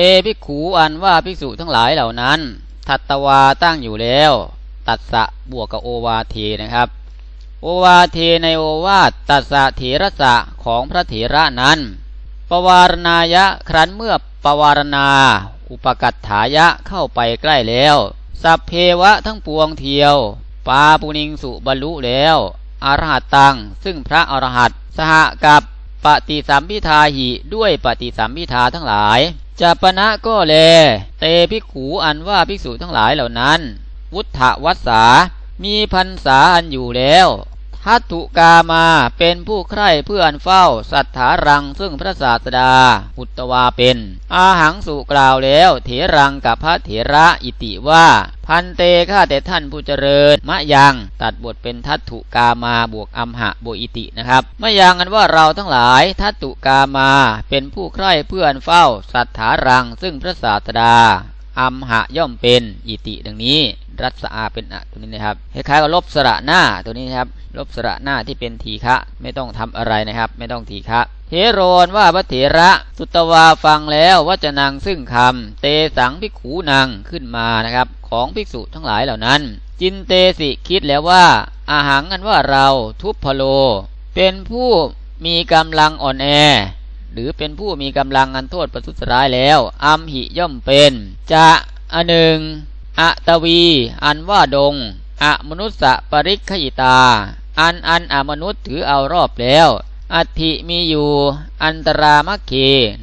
เตภิกขูอันว่าภิกษุทั้งหลายเหล่านั้น ทัตตวาตั้งอยู่แล้ว ตัสสะบวกกับโอวาเทนะครับ โอวาเทในโอวาทตัสสะเถระสะของพระเถระนั้น ปวารณายะครั้นเมื่อปวารณา อุปกัตถายะเข้าไปใกล้แล้ว สัพเพวะทั้งปวงเทียวปาปุนิงสุบรรลุแล้วอรหัตตัง ซึ่งพระอรหัตสหกับปฏิสัมพิทาหิด้วยปฏิสัมพิทาทั้งหลาย จะปณะก็แล เตภิกขูอันว่าภิกษุทั้งหลายเหล่านั้น วุฒวัสสามีพันษาอันอยู่แล้ว ทัตถุกามาเป็นผู้ใคร่เพื่อนเฝ้า สัทธารังซึ่งพระศาสดา อุตวาเป็น อาหังสุกล่าวแล้ว เถรังกับพระเถระอิติว่า พันเตข้าแต่ท่านผู้เจริญ มะยังตัดบทเป็นทัตถุกามาบวกอัมหะบวอิตินะครับมะยังอันว่าเราทั้งหลายทัตถุกามาเป็นผู้ใคร่เพื่อนเฝ้า สัทธารังซึ่งพระศาสดาอัมหะย่อมเป็นอิติดังนี้ รัศอาเป็นอะตัวนี้นะครับคล้ายๆกับลบสระหน้าตัวนี้นะครับ ลบสระหน้าที่เป็นทีฆะไม่ต้องทำอะไรนะครับ ไม่ต้องทีฆะเทโรนว่าพระเถระ สุตวาฟังแล้วว่าจะนางซึ่งคำเตสังภิขูนางขึ้นมานะครับ ของภิกษุทั้งหลายเหล่านั้น จินเตสิคิดแล้วว่า อาหังกันว่าเราทุพพโล เป็นผู้มีกำลังอ่อนแอหรือเป็นผู้มีกำลังอันโทษประทุษร้ายแล้วอัมหิย่อมเป็น จะอันหนึ่ง อะตวี อันว่าดง อะมนุษสะปริคขิตา อันอันอมนุษย์ถือเอารอบแล้ว อัติมีอยู่ อันตรามัคเค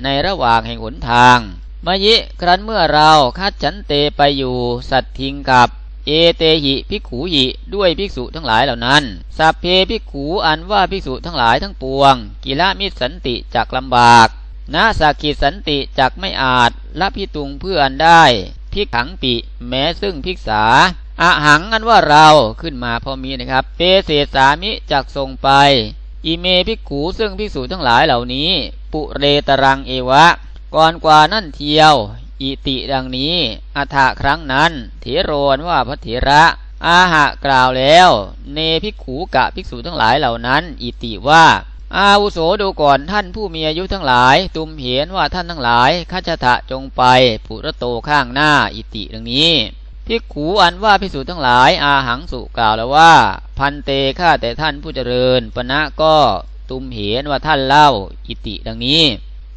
ในระหว่างแห่งหนทาง มยิครั้นเมื่อเราคัดฉันเตไปอยู่ สัตทิงกับเอเตหิภิกขูหิด้วยภิกษุทั้งหลายเหล่านั้น สัพเพภิกขูอันว่าภิกษุทั้งหลายทั้งปวง กิละมิสันติจักลำบากนาสักขิสันติจักไม่อาจละพิตุงเพื่ออันได้ พิกขังปิ แม้ซึ่งพิกษาอาหังอันว่าเราขึ้นมาพอมีนะครับเปเสสามิจักทรงไป อิเมภิกขูซึ่งภิกษุทั้งหลายเหล่านี้ ปุเรตรังเอวะ ก่อนกว่านั่นเทียว อิติดังนี้อัฐะครั้งนั้น เถโรนว่าพระเถระ อาหะกล่าวแล้ว เนภิกขูกะภิกษุทั้งหลายเหล่านั้น อิติว่า อาวุโสดูก่อนท่านผู้มีอายุทั้งหลาย ตุมเห็นว่าท่านทั้งหลายข้าชทะจงไปปุระโตข้างหน้าอิติดังนี้ภิกขูอันว่าพิสูจทั้งหลาย อาหังสุกล่าวแล้วว่า พันเตข้าแต่ท่านผู้เจริญปณะก็ตุมเห็นว่าท่านเล่าอิติดังนี้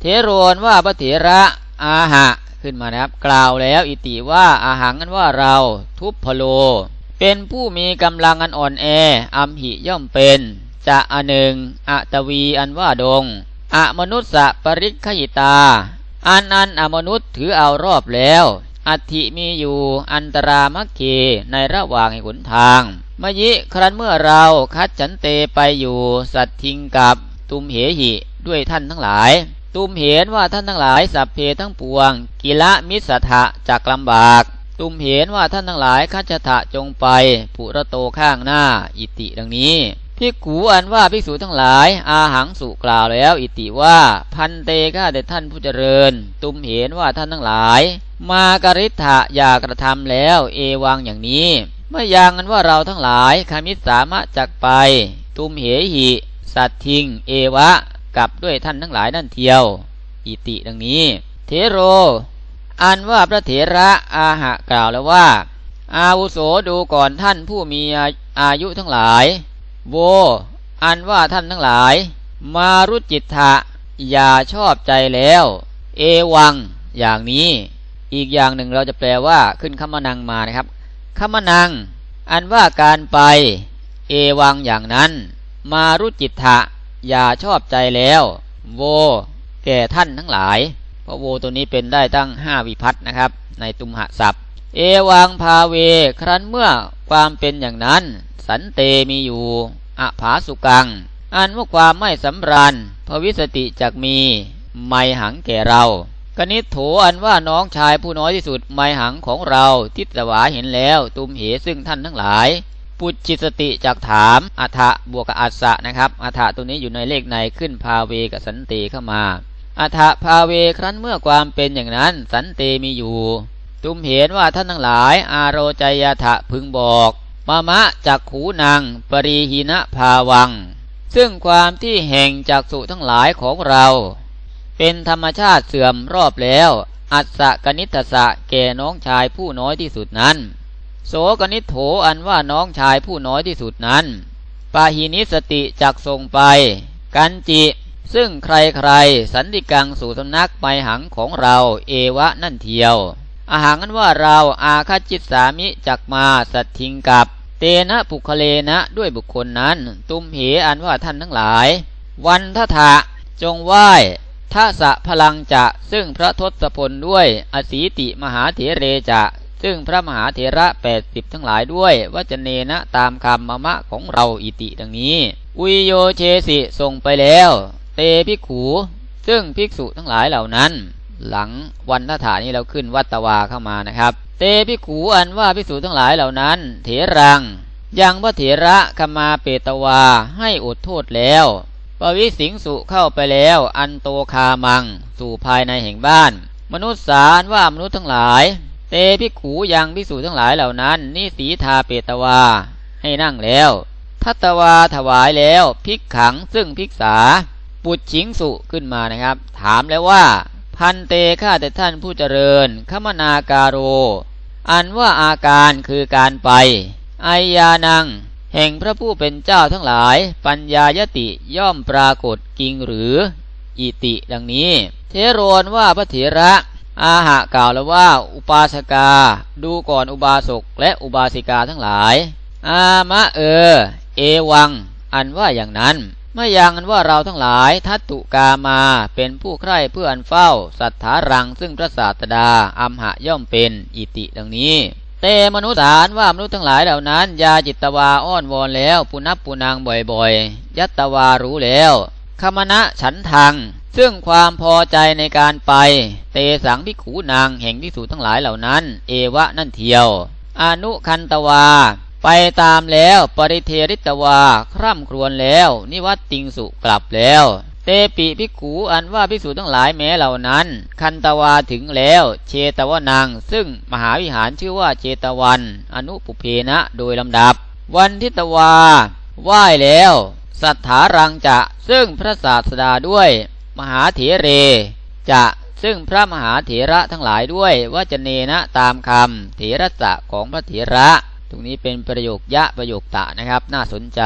เทโรนว่าพระเถระอาหะขึ้นมานะครับ กล่าวแล้วอิติว่าอาหังกันว่าเราทุพพโล เป็นผู้มีกำลังอันอ่อนแออัมหิย่อมเป็น จะอันหนึ่งอะตวีอันว่าดงอะมนุษสะปริคหิตา อันอันอมนุษย์ถือเอารอบแล้ว อัติมีอยู่อันตรามัคเคในระหว่างหนทางมยิครั้นเมื่อเราคัดฉันเตไปอยู่สัตทิงกับตุมเหหิด้วยท่านทั้งหลาย ตุมเห็นว่าท่านทั้งหลายสัพเพทั้งปวง กิละมิสถะจากลำบาก ตุมเห็นว่าท่านทั้งหลายคัจถะจงไปปุระโตข้างหน้า อิติดังนี้ พิกขูอันว่าภิกษุทั้งหลาย อาหังสุกล่าวแล้ว อิติว่า พันเตข้าแต่ท่านผู้เจริญ ตุมเห็นว่าท่านทั้งหลาย มากริธะอยากระทำแล้ว เอวังอย่างนี้เมื่อยังกันว่าเราทั้งหลายคามิสามะจักไป ตุมเหหิ สัตทิง เอวะกับด้วยท่านทั้งหลายนั่นเทียว อิติดังนี้ เทโร อันว่าพระเถระอาหะกล่าวแล้วว่า อาวุโสดูก่อนท่านผู้มีอายุทั้งหลาย โว อันว่าท่านทั้งหลาย มารุจิตทะอย่าชอบใจแล้ว เอวัง อย่างนี้ อีกอย่างหนึ่งเราจะแปลว่าขึ้นคำมนังมานะครับคำมนัง อันว่าการไป เอวังอย่างนั้น มารุจิตทะอย่าชอบใจแล้ว โว แก่ท่านทั้งหลาย เพราะโวตัวนี้เป็นได้ตั้งห้าวิพัฒนะครับ ในตุมหะศัพท์ เอวังพาเว ครั้นเมื่อความเป็นอย่างนั้น สันเตมีอยู่ อภาสุกัง อันว่าความไม่สำราญพวิสติจักมี ไมหังแก่เรากนิษโถอันว่าน้องชายผู้น้อยที่สุดไมหังของเราทิศวาเห็นแล้วตุมเหซึ่งท่านทั้งหลาย ปุจิสติจากถามอัฐะบวกอัสสะนะครับอัฐะตัวนี้อยู่ในเลขในขึ้นพาเวกับสันติเข้ามาอัฐะพาเวครั้นเมื่อความเป็นอย่างนั้น สันเตมีอยู่ ตุมเห็นว่าท่านทั้งหลาย อาโรจยถะพึงบอก มามะจากขูนางปรีหินะภาวัง ซึ่งความที่แห่งจากสุทั้งหลายของเรา เป็นธรรมชาติเสื่อมรอบแล้ว อัสกนิทสะแก่น้องชายผู้น้อยที่สุดนั้น โสกนิโถอันว่าน้องชายผู้น้อยที่สุดนั้นปาหินิสติจักทรงไป กันจิซึ่งใครๆ สันติกังสู่สำนักไปหังของเราเอวะนั่นเทียวอาหารนั้นว่าเราอาคาจิตสามิจักมาสัตทิงกับ เตนะปุคเลนะด้วยบุคคลนั้น ตุมเหอันว่าท่านทั้งหลาย วันทถะจงไหว้ทัสะพลังจะซึ่งพระทศพลด้วย อสีติมหาเถเรจะซึ่งพระมหาเถระแปดสิบทั้งหลายด้วยวัจเนนะตามคำมะมะของเราอิติดังนี้ อุยโยเชสิส่งไปแล้ว เตพิกขูซึ่งภิกษุทั้งหลายเหล่านั้น หลังวันทถานี้เราขึ้นวัตวาเข้ามานะครับ เตพิกขูอันว่าภิกษุทั้งหลายเหล่านั้น เถรัง ยังพระเถระขมาเปตวาให้อดโทษแล้วปวิสิงสุเข้าไปแล้ว อันโตคามัง สู่ภายในแห่งบ้าน มนุษย์สารว่ามนุษย์ทั้งหลาย เตพิขูยังพิสูจทั้งหลายเหล่านั้นนี่สีทาเปตวา ให้นั่งแล้วทัตวาถวายแล้วพิกขังซึ่งพิกษา ปุจฉิงสุขึ้นมานะครับ ถามแล้วว่า พันเตข้าแต่ท่านผู้เจริญขมนาการโร อันว่าอาการคือการไปไอยานัง แห่งพระผู้เป็นเจ้าทั้งหลาย ปัญญายติย่อมปรากฏกิงหรือ อิติดังนี้ เทโรนว่าพระเถระ อาหะกล่าวแล้วว่า อุปาสกา ดูก่อนอุบาสกและอุบาสิกาทั้งหลาย อามะเออ เอวัง อันว่าอย่างนั้น ไม่อยังอันว่าเราทั้งหลายทัตตุกามาเป็นผู้ใคร่เพื่ออันเฝ้า สัทธารังซึ่งพระศาสดาอัมหะย่อมเป็นอิติดังนี้เตมนุษย์สารว่ามนุษย์ทั้งหลายเหล่านั้น ยาจิตตวาอ้อนวอนแล้วปุนับปุนางบ่อยๆ ยัตตวารู้แล้วคมณะฉันทางซึ่งความพอใจในการไป เตสังพิขูนางแห่งพิสูจทั้งหลายเหล่านั้น เอวะนั่นเทียว อนุคันตวา ไปตามแล้วปริเทริตวา คร่ำครวญแล้ว นิวัตติงสุกลับแล้ว เตปิภิกูอันว่าภิกษุทั้งหลายแม้เหล่านั้น คันตวาถึงแล้ว เชตวนางซึ่งมหาวิหารชื่อว่าเชตวัน อนุปุเพนะโดยลำดับ วันทิตวาไหว้แล้ว สัทธารังจะซึ่งพระศาสดาด้วย มหาเถเร จะซึ่งพระมหาเถระทั้งหลายด้วยว่าจะเนนะตามคำเถระสะของพระเถระ ตรงนี้เป็นประโยคยะประโยคตะนะครับ น่าสนใจ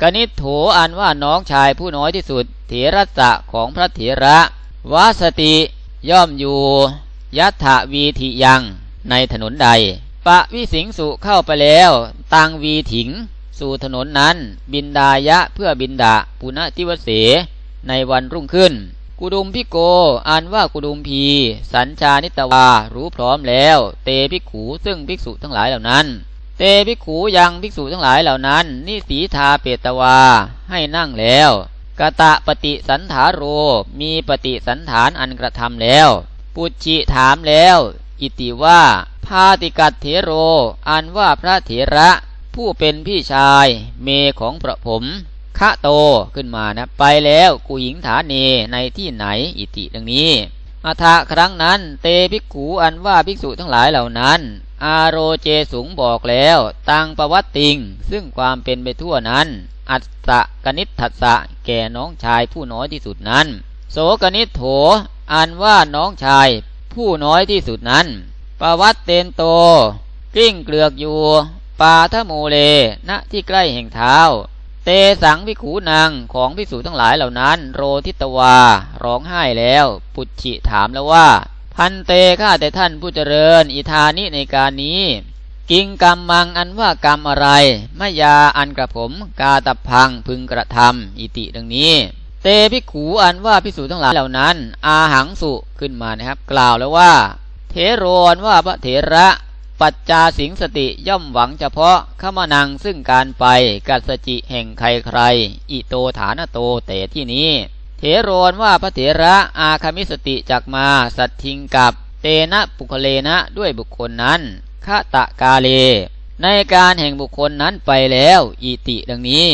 กนิษโถอันว่าน้องชายผู้น้อยที่สุด เถระสะของพระเถระวาสติย่อมอยู่ยัตถวีทิยังในถนนใด ปะวิสิงสุเข้าไปแล้วตังวีถิง สู่ถนนนั้น บินดายะเพื่อบินดาปุณติวเส ในวันรุ่งขึ้น กุดุมพิโกอันว่ากุดุมพี สัญชานิตวารู้พร้อมแล้ว เตพิกขูซึ่งภิกษุทั้งหลายเหล่านั้น เตภิกขูยังภิกษุทั้งหลายเหล่านั้น นิสีทาเปตวาให้นั่งแล้วกะตะปฏิสันถาโร มีปฏิสันฐานอันกระทำแล้ว ปุจิถามแล้ว อิติว่าพาติกัตเถโร อันว่าพระเถระผู้เป็นพี่ชาย เมของพระผมคะโตขึ้นมานะ ไปแล้วกูหญิงฐานเนในที่ไหนอิติดังนี้ อาทะครั้งนั้น เตภิกขูอันว่าภิกษุทั้งหลายเหล่านั้น อาโรเจสูงบอกแล้ว ตังประวัติติง ซึ่งความเป็นไปทั่วนั้น อัตตะกนิทัสสะแก่น้องชายผู้น้อยที่สุดนั้น โสกนิโถ อันว่าน้องชายผู้น้อยที่สุดนั้น ประวัติเตนโต กลิ้งเกลือกอยู่ ปาทะโมเล ณ ที่ใกล้แห่งเท้า เตสังพิขูนางของพิสูจทั้งหลายเหล่านั้น โรทิตวาร้องไห้แล้ว ปุจฉิถามแล้วว่า พันเตข้าแต่ท่านผู้เจริญ อิธานิในการนี้ กิงกรรมมังอันว่ากรรมอะไรมยาอันกระผม กาตพังพึงกระทำอิติดังนี้ เตพิขูอันว่าพิสูจทั้งหลายเหล่านั้น อาหังสุขึ้นมานะครับ กล่าวแล้วว่า เทโรนว่าพระเถระ ปัจจาสิงสติย่อมหวังเฉพาะขมานังซึ่งการไปกัสจิแห่งใครใคร อิโตฐานโตแต่ที่นี้ เถโรนว่าพระเถระอาคามิสติจักมาสัตทิงกับเตนะปุคเลนะด้วยบุคคลนั้นฆะตะกาเล ในการแห่งบุคคลนั้นไปแล้วอิติดังนี้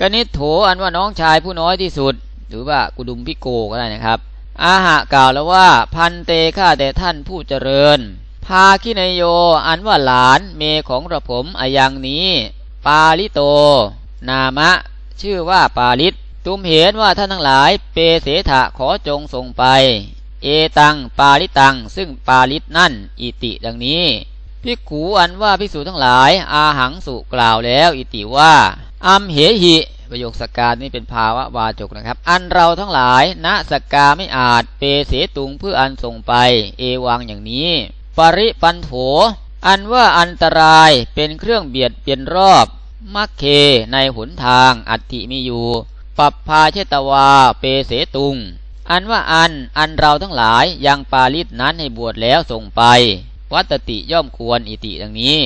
กนิษโถอันว่าน้องชายผู้น้อยที่สุด หรือว่ากุดุมพิโกก็ได้นะครับ อาหะกล่าวแล้วว่าพันเตฆ่าแต่ท่านผู้เจริญ พาคินโย อันว่าหลานเมของระผมอายังนี้ ปาลิโต นามะ ชื่อว่าปาลิตตุมเห็นว่าท่านทั้งหลาย เปเสถะขอจงส่งไปเอเอตังปาลิตัง ซึ่งปาลิตนั่น อิติดังนี้พิกขูอันว่าพิสูจทั้งหลาย อาหังสุกล่าวแล้ว อิติว่า อัมเหหิ ประโยคสกการนี่เป็นภาวะวาจกนะครับ อันเราทั้งหลายณสกกาไม่อาจ เปเสตุงเพื่ออันส่งไป เอวังอย่างนี้ ปริปันโถ อันว่าอันตรายเป็นเครื่องเบียดเบียนรอบ มักเคในหนทางอัติมีอยู่ปัปพาเชตวาเปเสตุง อันว่าอันอันเราทั้งหลายยังปาลิตนั้นให้บวชแล้วส่งไป วัตติย่อมควรอิติดังนี้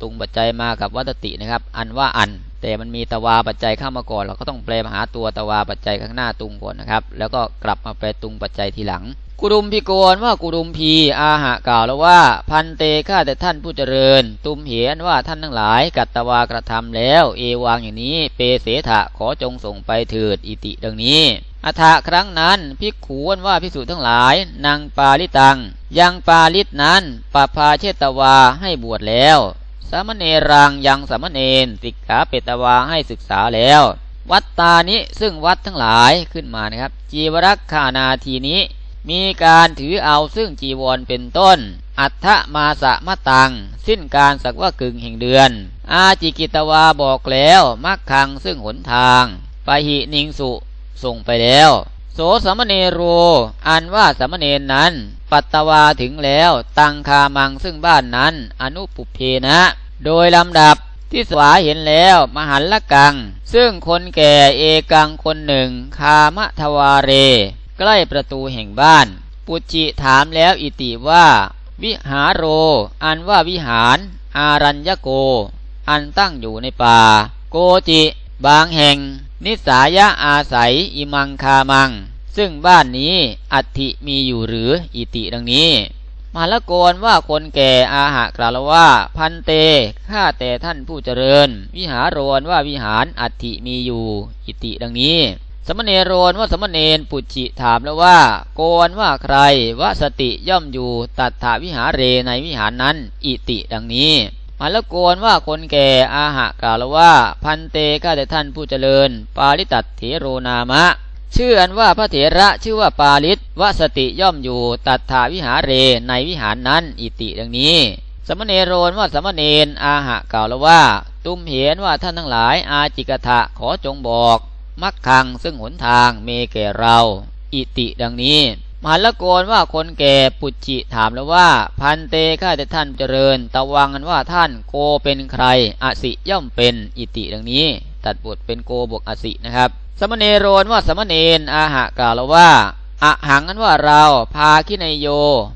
ตุงปัจจัยมากับวัตตินะครับ อันว่าอัน แต่มันมีตวาปัจจัยเข้ามาก่อน เราก็ต้องแปลมาหาตัวตวาปัจจัยข้างหน้าตุงก่อนนะครับ แล้วก็กลับมาแปลตุงปัจจัยทีหลัง กุดุมพิโกนว่ากุดุมพีอาหะกล่าวแล้วว่า พันเตข้าแต่ท่านผู้เจริญ ตุมเหียนว่าท่านทั้งหลาย กัตตวากระทำแล้ว เอวางอย่างนี้ เปเสถะขอจงส่งไปเถิดอิติดังนี้อัฐะครั้งนั้นพิกขวนว่าพิสูจน์ทั้งหลายนางปาลิตัง ยังปาลิตนั้นปาพาเชตวาให้บวชแล้ว สามเณรังยังสามเณรสิกขาเปตวาให้ศึกษาแล้ว วัดตานี้ซึ่งวัดทั้งหลายขึ้นมานะครับ จีวรักขานาทีนี้ มีการถือเอาซึ่งจีวรเป็นต้น อัฏฐมาสะมะตัง สิ้นการสักว่ากึ่งแห่งเดือน อาจิกิตวาบอกแล้วมักคังซึ่งหนทางปะหินิงสุ ส่งไปแล้ว โสสมเนโร อันว่าสมเนนนั้น ปัตตวาถึงแล้ว ตังคามังซึ่งบ้านนั้น อนุปุเพนะ โดยลำดับที่สวาเห็นแล้วมหันละกัง ซึ่งคนแก่เอกังคนหนึ่ง คามทวาเร ใกล้ประตูแห่งบ้าน ปุจิถามแล้วอิติว่า วิหารโร อันว่าวิหาร อารัญญโก อันตั้งอยู่ในป่า โกจิ บางแห่ง นิสายะอาศัยอิมังคามัง ซึ่งบ้านนี้อัติมีอยู่หรืออิติดังนี้มาละโกนว่าคนแก่อาหะกล่าวว่า พันเตข้าแต่ท่านผู้เจริญ วิหารโรนว่าวิหารอัติมีอยู่ อิติดังนี้ สมณเณรโรนว่าสมณเณรปุจิถามแล้วว่า โกนว่าใครว่าสติย่อมอยู่ตัดถาวิหารเรในวิหารนั้น อิติดังนี้มาละโกนว่าคนแก่อาหะกล่าวว่า พันเตข้าแต่ท่านผู้เจริญ ปาลิตัดเถโรนามะ ชื่ออันว่าพระเถระชื่อว่าปาลิตวสติย่อมอยู่ตัดถาวิหารเรในวิหารนั้น อิติดังนี้ สมณเณรโรนว่าสมณเณรอาหะกล่าวว่า ตุ้มเห็นว่าท่านทั้งหลายอาจิกทะขอจงบอก มักคังซึ่งหนทางเมแก่เรา อิติดังนี้ มหันละโกนว่าคนแก่ปุจิถามแล้วว่า พันเตข้าแต่ท่านเจริญ ตะวังกันว่าท่านโกเป็นใคร อสิย่อมเป็นอิติดังนี้ ตัดบทเป็นโกบวกอสินะครับ สมณเณรนว่าสมณเณรอาหะกล่าวแล้วว่าอะหังกันว่าเราพาคินโย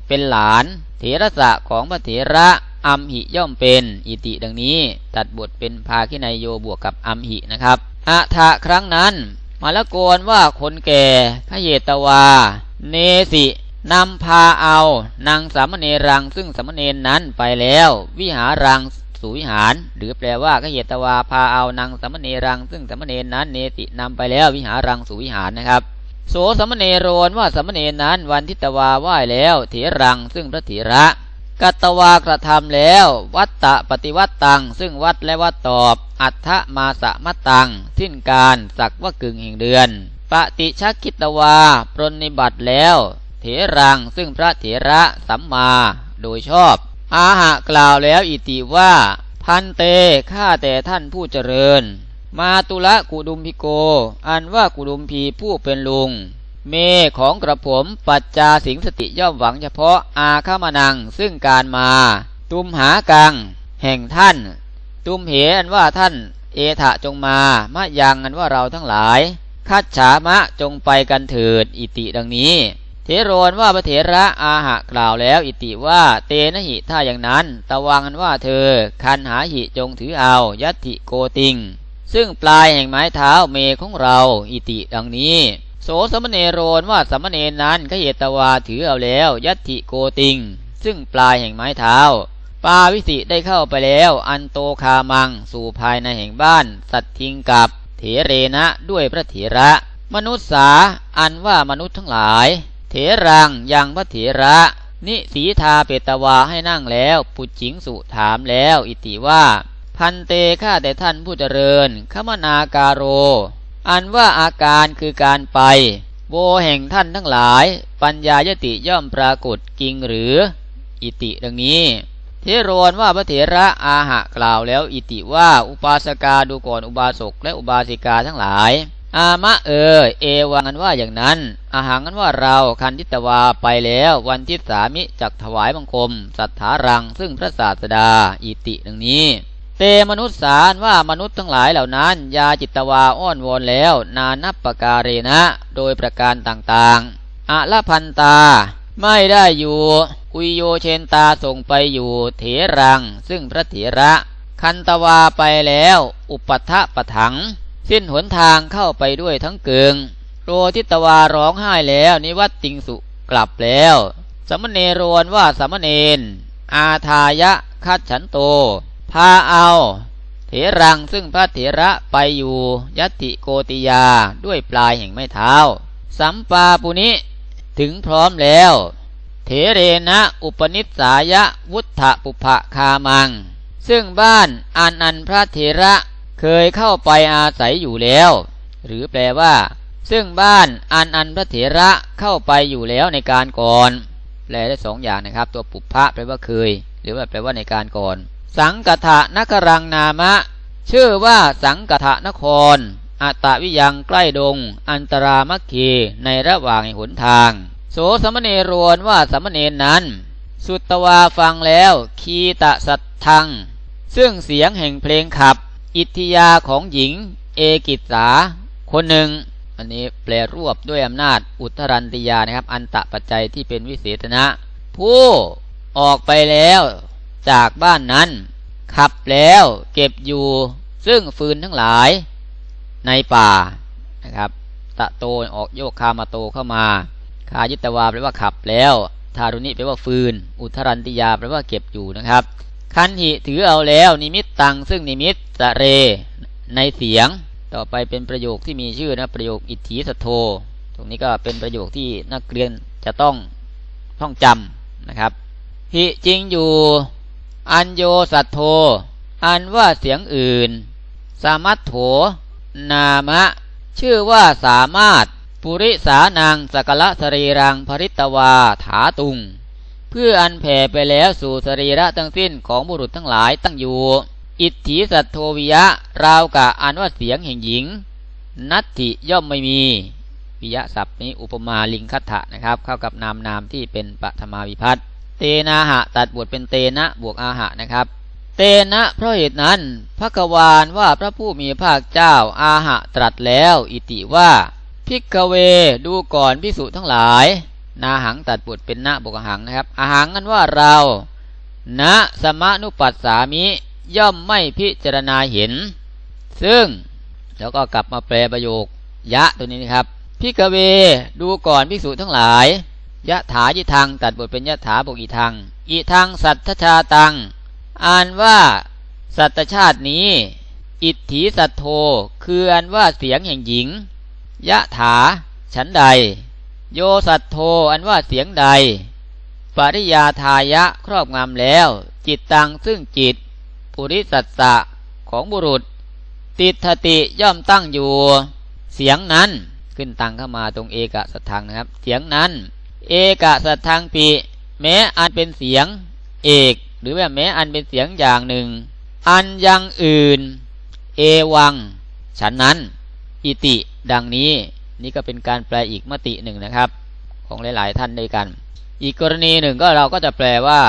เป็นหลาน เถระสะของพระเถระอัมหิย่อมเป็น อิติดังนี้ ตัดบทเป็นพาคินโยบวกกับอัมหินะครับ อะทะครั้งนั้น มาละโกนว่าคนแก่พระเยตวา เนสินำพาเอานางสามเณรังซึ่งสามเณรนั้นไปแล้ว วิหารังสู่วิหาร หรือแปลว่าขเหตวาพาเอานางสามเณรัง ซึ่งสามเณรนั้นเนตินำไปแล้ววิหารังสู่วิหารนะครับ โสสมเณรโรนว่าสมเณรนั้นวันทิตวาไหว้แล้วเถรังซึ่งพระเถระ กัตวากระทำแล้ว วัตตะปฏิวัตตัง ซึ่งวัดและวัดตอบ อัฏฐมาสะมัตตังทิ้นการสักว่ากึ่งแห่งเดือน ปฏิชักคิตวา ปรนิบัติแล้ว เถรัง ซึ่งพระเถระสัมมา โดยชอบ อาหะกล่าวแล้วอิติว่า พันเตข้าแต่ท่านผู้เจริญ มาตุละกุดุมพิโก อันว่ากุดุมพีผู้เป็นลุง เมของกระผมปัจจาสิงสติย่อมหวังเฉพาะอาคามานัง ซึ่งการมา ตุมหากัง แห่งท่าน ตุมเหอันว่าท่าน เอถะจงมามะยังอันว่าเราทั้งหลายคัดฉามะจงไปกันเถิดอิติดังนี้ เทโรนว่าพระเถระอาหะกล่าวแล้วอิติว่าเตนะหิถ้าอย่างนั้น ตะวังกันว่าเธอ คันหาหิจงถือเอายัติโกติง ซึ่งปลายแห่งไม้เท้าเมของเราอิติดังนี้ โสสมเนโรนว่าสมเนนนั้นขเหตวาถือเอาแล้ว ยัตติโกติง ซึ่งปลายแห่งไม้เท้า ปาวิสิได้เข้าไปแล้ว อันโตคามัง สู่ภายในแห่งบ้าน สัตทิงกับเถเรนะด้วยพระเถระ มนุษสาอันว่ามนุษย์ทั้งหลาย เถรังยังพระเถระ นิสีทาเปตวาให้นั่งแล้ว ปุจิงสุถามแล้ว อิติว่า พันเตข้าแต่ท่านผู้เจริญขมนาการโร อันว่าอาการคือการไป โวแห่งท่านทั้งหลาย ปัญญายติย่อมปรากฏกิงหรือ อิติดังนี้เทโรนว่าพระเถระอาหะกล่าวแล้วอิติว่าอุปาสกาดูก่อนอุบาสกและอุบาสิกาทั้งหลาย อามะเออเอวังกันว่าอย่างนั้น อาหารกันว่าเราคันทิตวาไปแล้ววันที่สามิจักถวายบังคม สัทธารังซึ่งพระศาสดาอิติดังนี้ เตมนุษสารว่ามนุษย์ทั้งหลายเหล่านั้น ยาจิตวาอ้อนวอนแล้ว นานับประการเรนะ โดยประการต่างๆอะละพันตา ไม่ได้อยู่อุยโยเชนตาส่งไปอยู่เถรัง ซึ่งพระเถระ คันตวาไปแล้ว อุปัฏฐปะถัง สิ้นหนทางเข้าไปด้วยทั้งเกิงโรทิตวาร้องไห้แล้วนิวัตติงสุกลับแล้วสมณเนรวนว่าสมณเณรอาทายะคัดฉันโต พาเอาเถรังซึ่งพระเถระไปอยู่ยติโกติยาด้วยปลายแห่งไม้เท้า สัมปาปุนิถึงพร้อมแล้ว เถเรนะอุปนิสสายะวุฒปุภคามัง ซึ่งบ้านอันอันพระเถระเคยเข้าไปอาศัยอยู่แล้ว หรือแปลว่า ซึ่งบ้านอันอันพระเถระเข้าไปอยู่แล้วในการก่อน แปลได้สองอย่างนะครับ ตัวปุพพะแปลว่าเคย หรือว่าแปลว่าในการก่อน สังกทะนครังนามะ ชื่อว่าสังกทะนคร อัตวิยังใกล้ดง อันตรามัคคีในระหว่างหนทาง โสสมณเนรวนว่าสมณเณรนั้น สุตวาฟังแล้ว คีตะสัตทัง ซึ่งเสียงแห่งเพลงขับ อิทธิยาของหญิง เอกิสาคนหนึ่ง อันนี้แปลรวบด้วยอำนาจอุทรันติยานะครับ อันตะปัจจัยที่เป็นวิเศษนะ ผู้ออกไปแล้ว จากบ้านนั้น ขับแล้วเก็บอยู่ซึ่งฟืนทั้งหลายในป่านะครับตะโตออกโยกคามาโตเข้ามา คายิตวาแปลว่าขับแล้วทารุณิแปลว่าฟืน อุทรันติยาแปลว่าเก็บอยู่นะครับ คันหิถือเอาแล้วนิมิตตังซึ่งนิมิตสะเรในเสียง ต่อไปเป็นประโยคที่มีชื่อนะประโยคอิทธิสโท ตรงนี้ก็เป็นประโยคที่นักเรียนจะต้องท่องจำนะครับหิจริงอยู่ อัญโยสัตโท อันว่าเสียงอื่น สามัตโถ นามะ ชื่อว่าสามารถ ปุริสานังสกละสรีรังภริตวาถาตุง เพื่ออันแผ่ไปแล้วสู่สรีระทั้งสิ้นของบุรุษทั้งหลายตั้งอยู่ อิทธิสัตโทวิยะ ราวกะอันว่าเสียงแห่งหญิง นัตติย่อมไม่มีวิยะศัพท์นี้อุปมาลิงคัตถะนะครับ เข้ากับนามนามที่เป็นปฐมาวิพัตน์ เตนาหะ ตัดบทเป็นเตนะบวกอาหะนะครับ เตนะเพราะเหตุนั้นพระกวานว่าพระผู้มีภาคเจ้าอาหะตรัสแล้ว อิติว่าพิกเวดูก่อนพิสุทั้งหลาย นาหังตัดบทเป็นนะบวกอาหังนะครับอาหังนั้นว่าเราณสมนุปัสสามิย่อมไม่พิจารณาเห็น ซึ่งแล้วก็กลับมาแปลประโยคยะตัวนี้นะครับพิกเวดูก่อนพิสุทั้งหลาย ยะถายิทัง ตัดบทเป็นยะถาบกอีทังอีทังสัทธชาตัง อ่านว่าสัตชาตินี้ อิทธิสัตโทคืออันว่าเสียงแห่งหญิง ยะถา ฉันใด โยสัตโทอันว่าเสียงใด ปริยาทายะครอบงำแล้ว จิตตังซึ่งจิต ปุริสัตสะของบุรุษ ติทติย่อมตั้งอยู่ เสียงนั้นขึ้นตังเข้ามาตรงเอกสัตทังนะครับ เสียงนั้น เอกสัตทังปีแม้อันเป็นเสียงเอก หรือว่าแม้อันเป็นเสียงอย่างหนึ่ง อันยังอื่น เอวัง ฉันนั้น อิติ ดังนี้ นี่ก็เป็นการแปลอีกมติหนึ่งนะครับ ของหลาย ๆ ท่านด้วยกัน อีกกรณีหนึ่งก็เราก็จะแปลว่า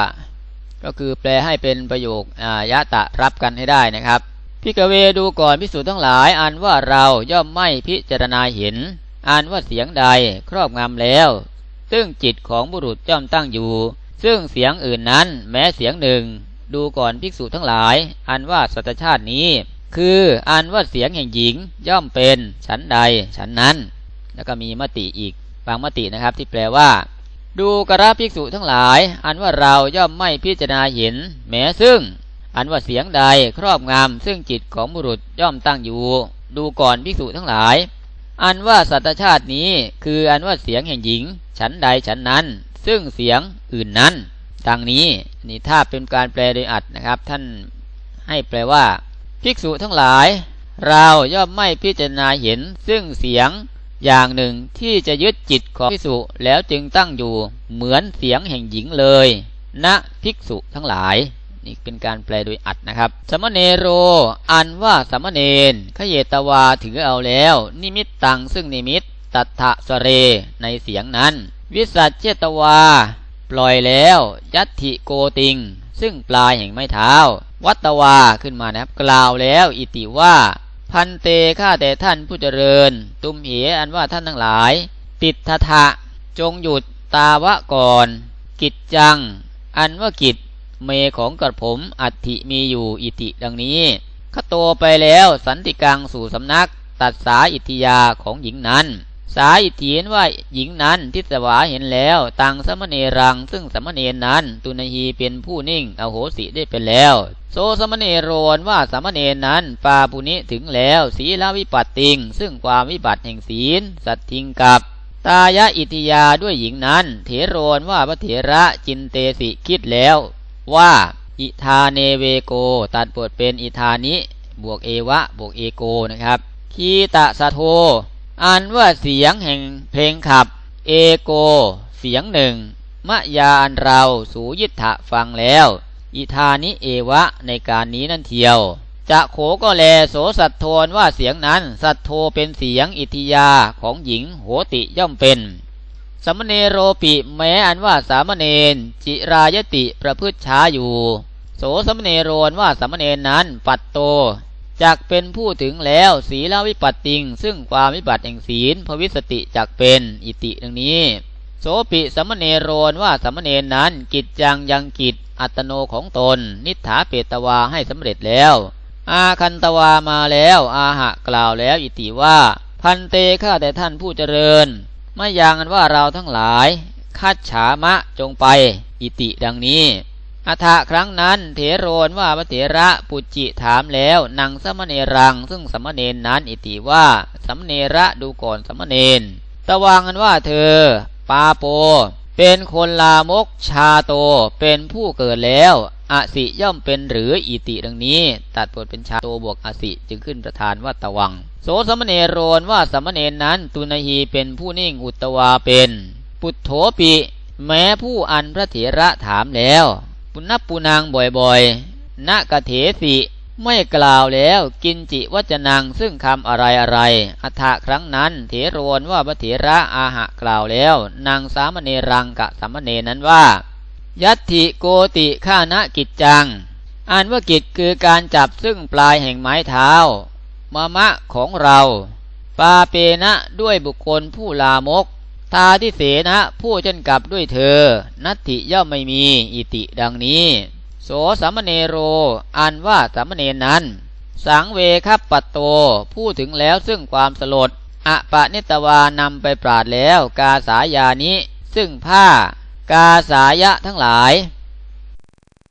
ก็คือแปลให้เป็นประโยคอายะตะรับกันให้ได้นะครับพิกเวดูก่อนพิสูจน์ทั้งหลายอันว่าเราย่อมไม่พิจารณาเห็นอันว่าเสียงใดครอบงำแล้ว ซึ่งจิตของบุรุษย่อมตั้งอยู่ ซึ่งเสียงอื่นนั้นแม้เสียงหนึ่ง ดูก่อนภิกษุทั้งหลาย อันว่าสัตชาตินี้ คืออันว่าเสียงแห่งหญิงย่อมเป็นฉันใดฉันนั้น แล้วก็มีมติอีกบางมตินะครับที่แปลว่า ดูกระภิกษุทั้งหลาย อันว่าเราย่อมไม่พิจารณาเห็น แม้ซึ่ง อันว่าเสียงใดครอบงำซึ่งจิตของบุรุษย่อมตั้งอยู่ ดูก่อนภิกษุทั้งหลาย อันว่าสัตชาตินี้คืออันว่าเสียงแห่งหญิง ฉันใดฉันนั้น ซึ่งเสียงอื่นนั้นดังนี้นี่ถ้าเป็นการแปลโดยอัดนะครับ ท่านให้แปลว่า ภิกษุทั้งหลาย เราย่อมไม่พิจารณาเห็น ซึ่งเสียงอย่างหนึ่งที่จะยึดจิตของภิกษุแล้วจึงตั้งอยู่เหมือนเสียงแห่งหญิงเลยณภิกษุทั้งหลาย นี่เป็นการแปลโดยอัดนะครับ สมณเนโร อันว่าสมณเณรขเยตวาถือเอาแล้ว นิมิตตังซึ่งนิมิตตัทะสเรในเสียงนั้น วิสัชเจตวา ปล่อยแล้ว ยัตถิโกติง ซึ่งปลายแห่งไม้เท้า วัตวาขึ้นมานะครับ กล่าวแล้วอิติว่า พันเตข้าแต่ท่านผู้เจริญ ตุมเหอันว่าท่านทั้งหลาย ติดทะทะจงหยุดตาวะก่อน กิจจัง อันว่ากิจ เมของกระผมอัติมีอยู่อิติดังนี้ขโตไปแล้วสันติกังสู่สำนัก ตัดสาอิทิยาของหญิงนั้น สาอิทีนว่าหญิงนั้นทิสวาเห็นแล้วตังสมณเนรังซึ่งสมณเณรนั้น ตุนหีเป็นผู้นิ่งอโหสิได้เป็นแล้ว โซสมณเนโรนว่าสมณเณรนั้นปาปุนิถึงแล้วศีลวิปัตติง ซึ่งความวิบัติแห่งศีล สัตทิงกับตายะอิทิยาด้วยหญิงนั้น เถโรนว่าพระเถระจินเตสิคิดแล้ว ว่าอิทาเนเวโก ตัดบทเป็นอิทานิบวกเอวะบวกเอโกนะครับคีตะสะโทอันว่าเสียงแห่งเพลงขับ เอโก เสียงหนึ่งมะยาอันเราสูยิทธะฟังแล้ว อิทานิเอวะในการนี้นั่นเทียว จะโขก็แลโสสัตโทนว่าเสียงนั้น สัตโทเป็นเสียงอิทิยาของหญิงโหติย่อมเป็น สมณเนโรปิแม้อันว่าสามเณรจิรายติประพฤติช้าอยู่ โสสมณเนโรนว่าสามเณรนั้นปัตโตจักเป็นผู้ถึงแล้วศีลวิปัตติง ซึ่งความวิบัติแห่งศีลภวิสติจักเป็นอิติดังนี้ โสปิสมณเนโรนว่าสมเณรนั้นกิจจังยังกิจอัตโนของตน นิถาเปตวาให้สำเร็จแล้ว อาคันตวามาแล้ว อาหะกล่าวแล้วอิติว่า พันเตข้าแต่ท่านผู้เจริญ ไม่ยังอันว่าเราทั้งหลายคัดฉามะจงไป อิติดังนี้อัฐะครั้งนั้นเถโรนว่าพระเถระปุจิถามแล้วนางสมณเนรังซึ่งสมณเณรนั้นอิติว่าสมณเนระดูก่อนสมณเณรตะวังกันว่าเธอ ปาโป เป็นคนลามกชาโตเป็นผู้เกิดแล้วอสิย่อมเป็นหรืออิติดังนี้ ตัดบทเป็นชาโตบวกอสิจึงขึ้นประธานว่าตะวัง โสสมณเนโรนว่าสมณเณรนั้นตุนหีเป็นผู้นิ่งอุตวาเป็น ปุถโถปิ แม้ผู้อันพระเถระถามแล้ว ปุณปูนางบ่อยๆณกะเถสิไม่กล่าวแล้วกินจิวัจนังซึ่งคำอะไรอะไร อัฐะครั้งนั้น เถโรนว่าพระเถระอาหะกล่าวแล้ว นางสามเณรังกะสามเณรนั้นว่า ยัตถิโกติข้านะกิจจัง อ่านว่ากิจคือการจับซึ่งปลายแห่งไม้เท้า มามะของเรา ปาเปนะด้วยบุคคลผู้ลามก ทาทิเสนะผู้เช่นกับด้วยเธอ นัตถิย่อมไม่มีอิติดังนี้ โสสามเณโร อันว่าสามเณรนั้น สังเวคับปปตโตผู้ถึงแล้วซึ่งความสลดอปะนิตวานำไปปราดแล้ว กาสายานิซึ่งผ้ากาสายะทั้งหลาย